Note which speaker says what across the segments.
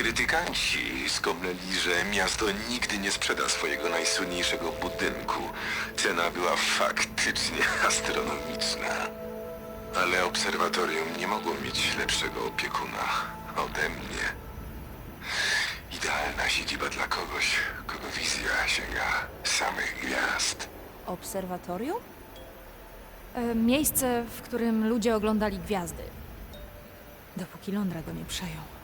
Speaker 1: Krytykanci skomleli, że miasto nigdy nie sprzeda swojego najsłynniejszego budynku. Cena była faktycznie astronomiczna. Ale obserwatorium nie mogło mieć lepszego opiekuna ode mnie. Idealna siedziba dla kogoś, kogo wizja sięga samych gwiazd.
Speaker 2: Obserwatorium? E, miejsce, w którym ludzie oglądali gwiazdy. Dopóki Londra go nie przejął.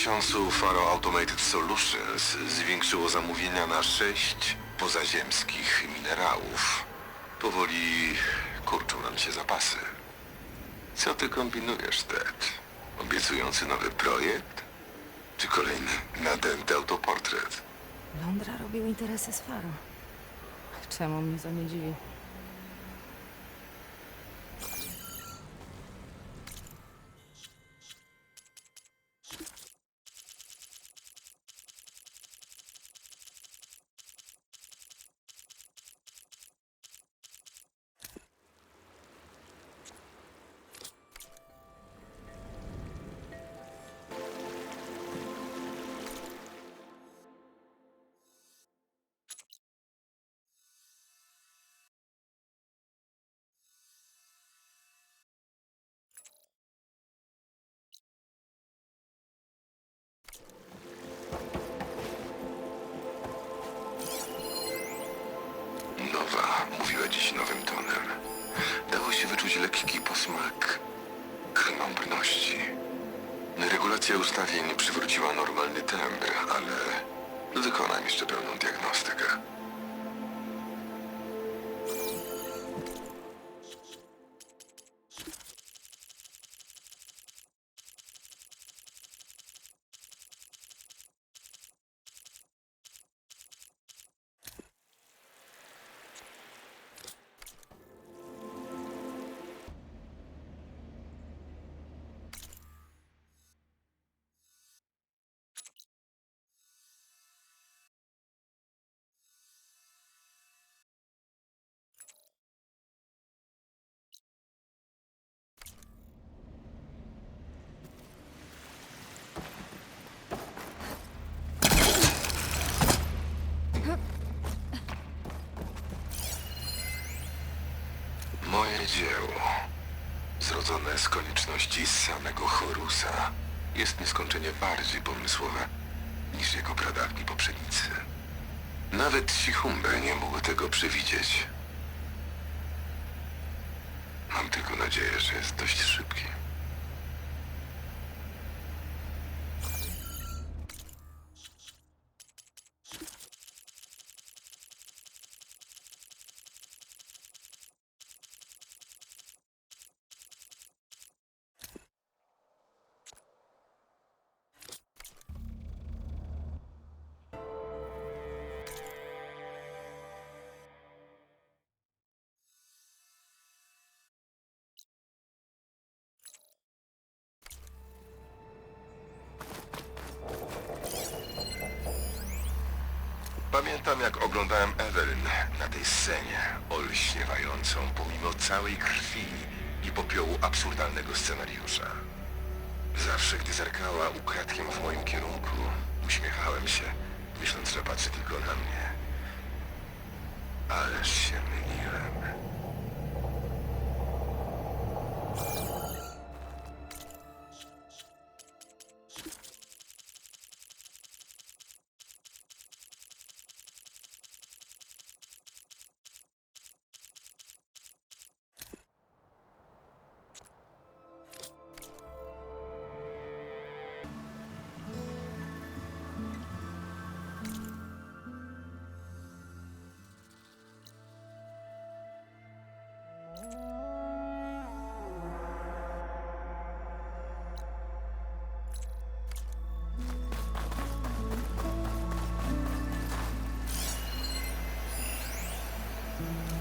Speaker 1: Miesiącu Faro Automated Solutions zwiększyło zamówienia na sześć pozaziemskich minerałów. Powoli kurczą nam się zapasy. Co ty kombinujesz, Ted? Obiecujący nowy projekt? Czy kolejny nadęty autoportret?
Speaker 2: Londra robił interesy z Faro. Czemu mnie to nie dziwi?
Speaker 1: Dzieło, zrodzone z konieczności samego Horusa, jest nieskończenie bardziej pomysłowe niż jego pradawni poprzednicy. Nawet Sichumbe nie mógł tego przewidzieć. Mam tylko nadzieję, że jest dość szybki. Pamiętam, jak oglądałem Evelyn na tej scenie, olśniewającą pomimo całej krwi i popiołu absurdalnego scenariusza. Zawsze, gdy zerkała ukradkiem w moim kierunku, uśmiechałem się, myśląc, że patrzy tylko na mnie. Ależ się myliłem.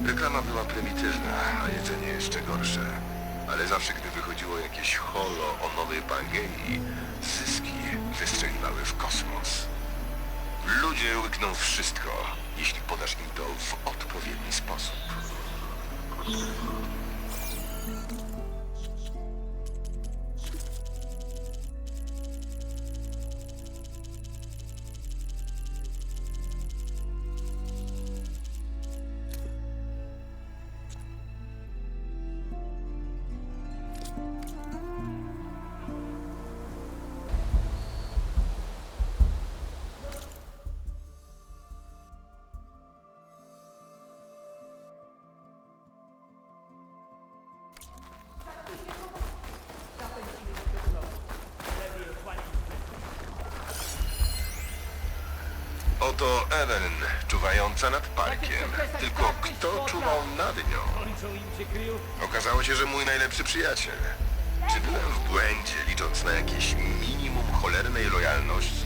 Speaker 1: Reklama była prymitywna, a jedzenie jeszcze gorsze. Ale zawsze, gdy wychodziło jakieś holo o nowej Pangei, zyski wystrzeliwały w kosmos. Ludzie łykną wszystko, jeśli podasz im to w odpowiedni sposób. Oto Ellen, czuwająca nad parkiem. Tylko kto czuwał nad nią? Okazało się, że mój najlepszy przyjaciel. Czy byłem w błędzie, licząc na jakieś minimum cholernej lojalności?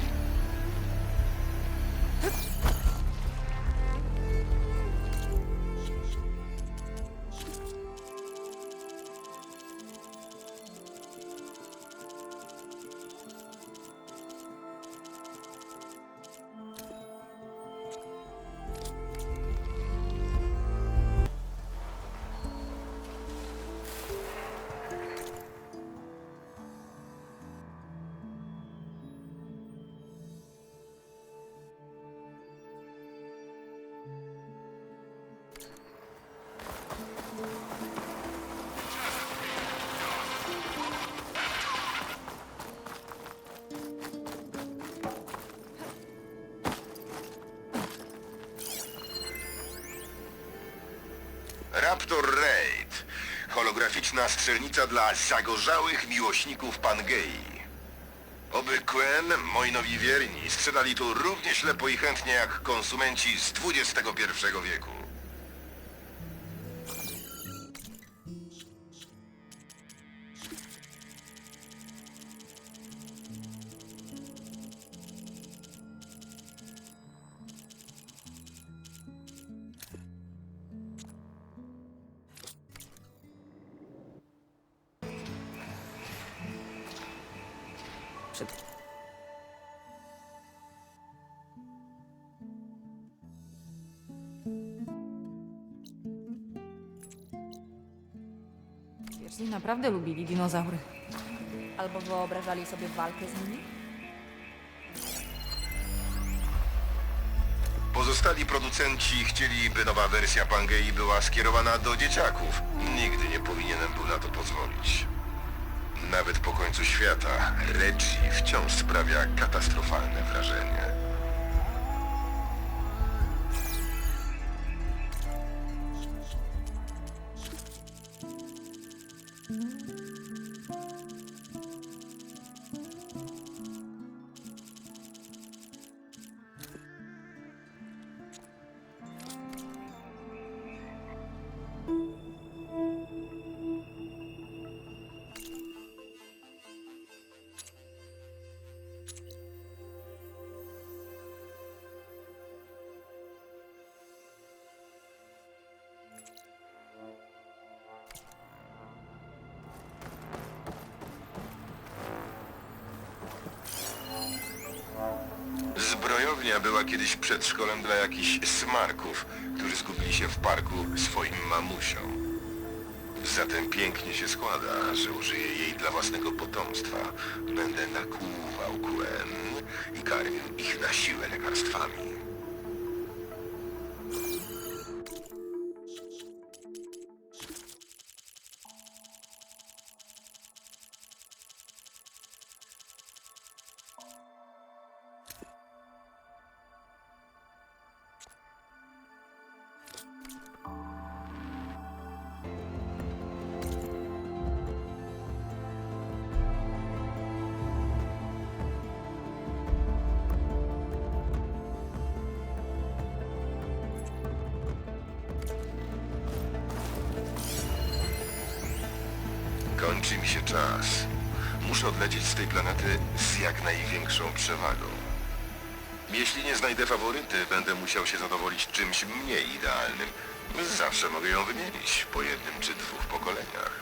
Speaker 1: Raptor Raid. Holograficzna strzelnica dla zagorzałych miłośników Pangei. Oby Quen, moi nowi wierni, sprzedali tu równie ślepo i chętnie jak konsumenci z XXI wieku.
Speaker 2: Przed... Zwierzni naprawdę lubili dinozaury. Albo wyobrażali sobie walkę z nimi?
Speaker 1: Pozostali producenci chcieli, by nowa wersja Pangei była skierowana do dzieciaków. Nigdy nie powinienem był na to pozwolić. Nawet po końcu świata, Reggie wciąż sprawia katastrofalne wrażenie. Zbrojownia była kiedyś przedszkolem dla jakichś smarków, którzy zgubili się w parku swoim mamusią. Zatem pięknie się składa, że użyję jej dla własnego potomstwa. Będę nakłuwał Gwen i karmił ich na siłę lekarstwami. Kończy mi się czas. Muszę odlecieć z tej planety z jak największą przewagą. Jeśli nie znajdę faworyty, będę musiał się zadowolić czymś mniej idealnym. Zawsze mogę ją wymienić po jednym czy dwóch pokoleniach.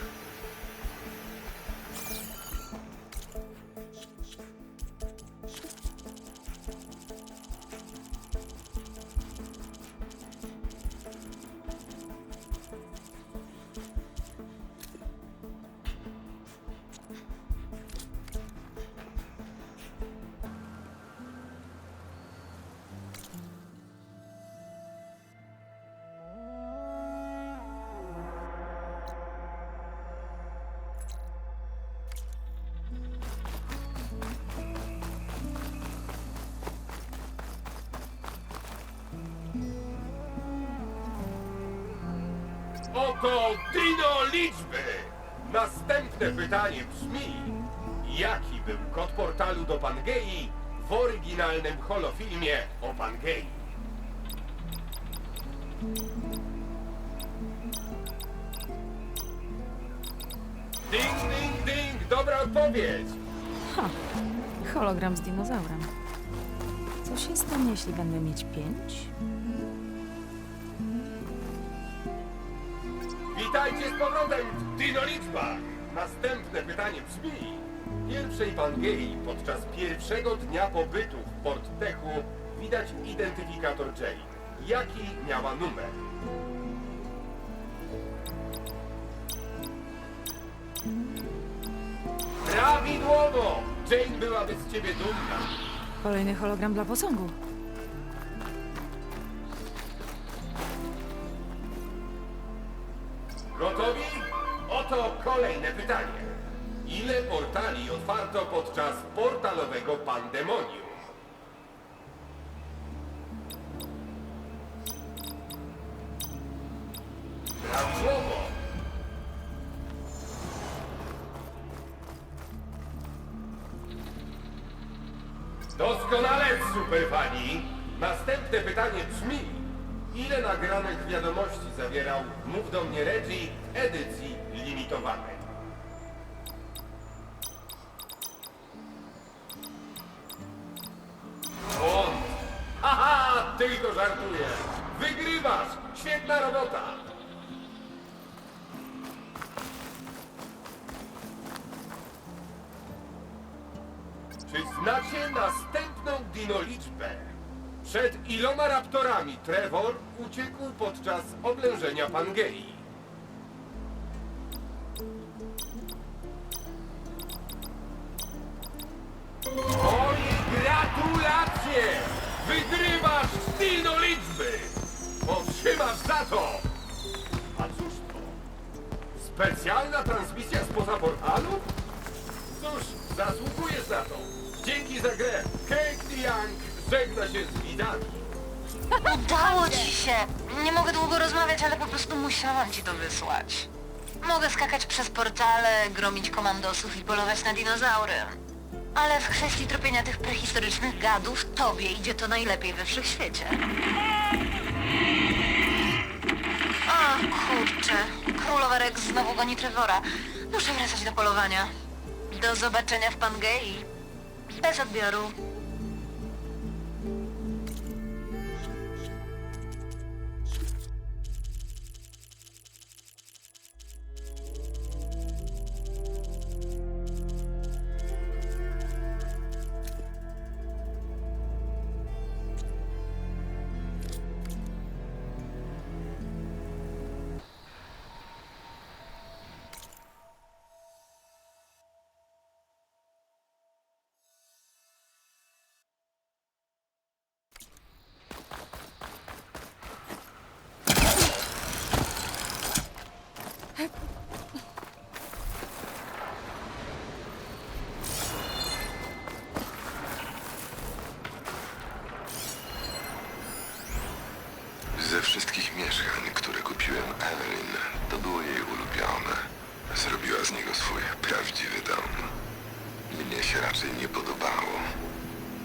Speaker 3: Oto Dino liczby! Następne pytanie brzmi: Jaki był kod portalu do Pangei w oryginalnym holofilmie o Pangei? Ding, ding, ding! Dobra odpowiedź!
Speaker 2: Hologram z dinozaurem. Co się stanie, jeśli będę mieć pięć?
Speaker 3: Witajcie z powrotem w Dino liczbach! Następne pytanie brzmi: pierwszej Pangei podczas pierwszego dnia pobytu w Port Techu widać identyfikator Jane. Jaki miała numer? Prawidłowo! Jane byłaby z ciebie dumna.
Speaker 2: Kolejny hologram dla posągu.
Speaker 3: Otwarto podczas portalowego pandemonium? Prawidłowo. Doskonale, superfani. Następne pytanie brzmi, ile nagranych wiadomości zawierał Mów do mnie Reggie edycji limitowanej? Tylko żartuję. Wygrywasz! Świetna robota! Czy znacie następną dinoliczbę? Przed iloma raptorami Trevor uciekł podczas oblężenia Pangei? Moje gratulacje! Wygrywasz dinoliczby! Otrzymasz za to! A cóż to? Specjalna transmisja spoza portalu? Cóż, zasługujesz na to. Dzięki za grę. Kate Young żegna się z widzami.
Speaker 4: Udało ci się! Nie mogę długo rozmawiać, ale po prostu musiałam ci to wysłać. Mogę skakać przez portale, gromić komandosów i polować na dinozaury. Ale w kwestii tropienia tych prehistorycznych gadów, tobie idzie to najlepiej we wszechświecie. A, kurczę. Królowa Rex znowu goni Trevora. Muszę wracać do polowania. Do zobaczenia w Pangei. Bez odbioru.
Speaker 1: Z niego swój prawdziwy dom. Mnie się raczej nie podobało.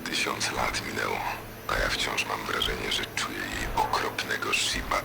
Speaker 1: Tysiąc lat minęło, a ja wciąż mam wrażenie, że czuję jej okropnego Shiba